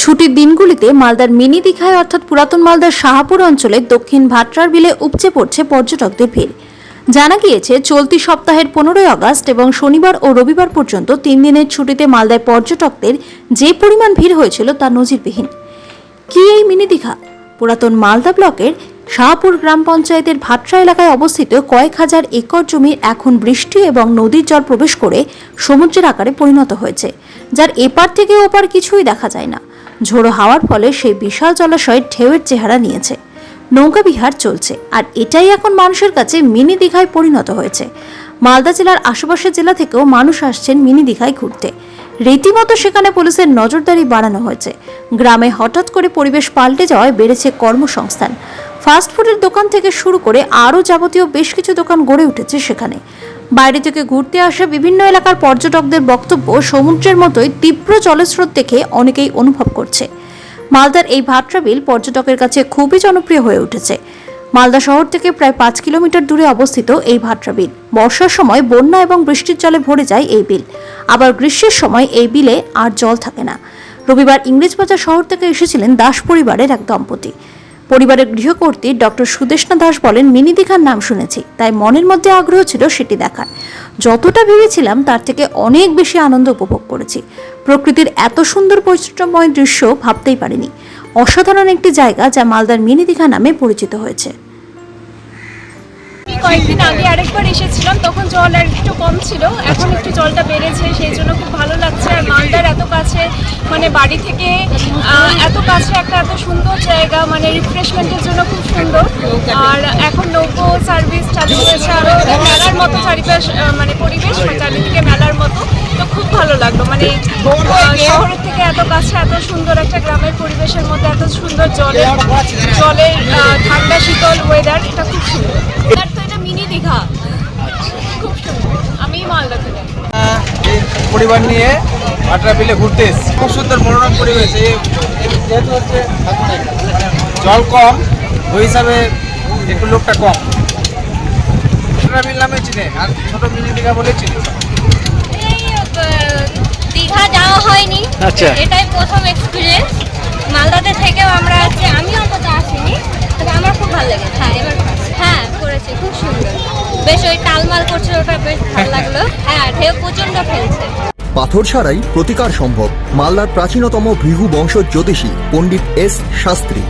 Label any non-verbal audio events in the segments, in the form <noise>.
ছুটির দিনগুলিতে মালদার মিনি দীঘায়, অর্থাৎ পুরাতন মালদার শাহাপুর অঞ্চলে দক্ষিণ ভাটরার বিলে উপচে পড়ছে পর্যটকদের ভিড়। জানা গিয়েছে, চলতি সপ্তাহের পনেরোই আগস্ট এবং শনিবার ও রবিবার পর্যন্ত তিন দিনের ছুটিতে মালদায় পর্যটকদের যে পরিমাণ ভিড় হয়েছিল তা নজিরবিহীন। কি এই মিনি দীঘা? পুরাতন মালদা ব্লকের শাহপুর গ্রাম পঞ্চায়েতের ভাটরা এলাকায় অবস্থিত কয়েক হাজার একর জমি এখন বৃষ্টি এবং নদীর জল প্রবেশ করে সমুদ্রের আকারে পরিণত হয়েছে, যার এপার থেকে ওপার কিছুই দেখা যায় না। ঝোড়ো হাওয়ার ফলে সেই বিশাল জলাশয় ঢেউয়ের চেহারা নিয়েছে। নৌকা বিহার চলছে, আর এটাই এখন মানুষের কাছে মিনি দীঘায় পরিণত হয়েছে। মালদা জেলার আশেপাশের জেলা থেকেও মানুষ আসছেন মিনি দীঘায় ঘুরতে। রীতিমতো সেখানে পুলিশের নজরদারি বাড়ানো হয়েছে। গ্রামে হঠাৎ করে পরিবেশ পাল্টে যাওয়ায় বেড়েছে কর্মসংস্থান। ফাস্টফুডের দোকান থেকে শুরু করে আরও যাবতীয় বেশ কিছু দোকান গড়ে উঠেছে সেখানে। বাইরে থেকে ঘুরতে আসা বিভিন্ন এলাকার পর্যটকদের বক্তব্য সমুদ্রের মতোই তীব্র জলস্রোত দেখে অনেকেই অনুভব করছে। মালদার এই ভাটরা বিল পর্যটকের কাছে খুবই জনপ্রিয় হয়ে উঠেছে। মালদা শহর থেকে প্রায় পাঁচ কিলোমিটার দূরে অবস্থিত এই ভাটরা বিল। বর্ষার সময় বন্যা এবং বৃষ্টির জলে ভরে যায় এই বিল। আবার গ্রীষ্মের সময় এই বিলে আর জল থাকে না। রবিবার ইংরেজবাজার শহর থেকে এসেছিলেন দাস পরিবারের এক দম্পতি। পরিবারের গৃহকর্ত্রী ডক্টর সুদেশনা দাস বলেন, মিনি দীঘার নাম শুনেছি, তাই মনের মধ্যে আগ্রহ ছিল সেটি দেখার। যতটা ভেবেছিলাম, তার থেকে অনেক বেশি আনন্দ উপভোগ করেছি। প্রকৃতির এত সুন্দর বৈচিত্র্যময় দৃশ্য ভাবতেই পারিনি। অসাধারণ একটি জায়গা যা মালদার মিনি দীঘা নামে পরিচিত হয়েছে। কয়েকদিন আগে আরেকবার এসেছিলাম তখন জল আর একটু কম ছিল। এখন একটু জলটা বেড়েছে সেই জন্য খুব ভালো লাগছে। আর মালদার এত কাছে মানে বাড়ি থেকে এত কাছে একটা এত সুন্দর জায়গা মানে রিফ্রেশমেন্টের জন্য খুব সুন্দর। আর এখন নৌকো সার্ভিস চালু হয়েছে আরও মেলার মতো চারিপাশ মানে পরিবেশ চারিদিকে মেলার মতো। তো খুব ভালো লাগল মানে শহরের থেকে এত কাছে এত সুন্দর একটা গ্রামের পরিবেশের মধ্যে এত সুন্দর জলের জলের ঠান্ডা শীতল ওয়েদার এটা খুব সুন্দর। মিনি দীঘা। খুব সুন্দর। আমি মালদা থেকে। পরিবার নিয়ে ভাটরা বিলে ঘুরতে এসেছি। খুব সুন্দর মনোরম পরিবেশ। যেহেতু হচ্ছে জল কম ওই হিসাবে একটু লোকটা কম। ভাটরা বিল নামে চিনে আর ছোট মিনি দীঘা বলে চিনে। দীঘা যাওয়া হয়নি। আচ্ছা। এটাই প্রথম এক্সপিরিয়েন্স মালদাতে থেকেও আমরা আছে আমি অন্তত আসিনি তবে আমার খুব ভালো লেগেছে। হ্যাঁ এবার বেশ ওই টালমাল করছে ওটা বেশ ভালো <laughs> লাগল। হ্যাঁ ঢেউ প্রচণ্ড খেলছে পাথর ছাড়াই প্রতিকার সম্ভব। মালদার প্রাচীনতম ভৃগু বংশ জ্যোতিষী পণ্ডিত এস শাস্ত্রী।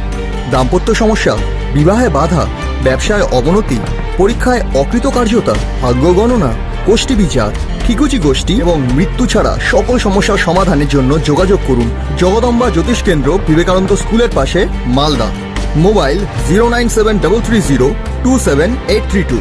দাম্পত্য সমস্যা বিবাহে বাধা ব্যবসায় অবনতি পরীক্ষায় অকৃতকার্যতা ভাগ্য গণনা গোষ্ঠী বিচার ঠিকুচি গোষ্ঠী এবং মৃত্যু ছাড়া সকল সমস্যার সমাধানের জন্য যোগাযোগ করুন জগদম্বা জ্যোতিষ কেন্দ্র বিবেকানন্দ স্কুলের পাশে Malda. Mobile zero nine seven double three zero two seven eight three two.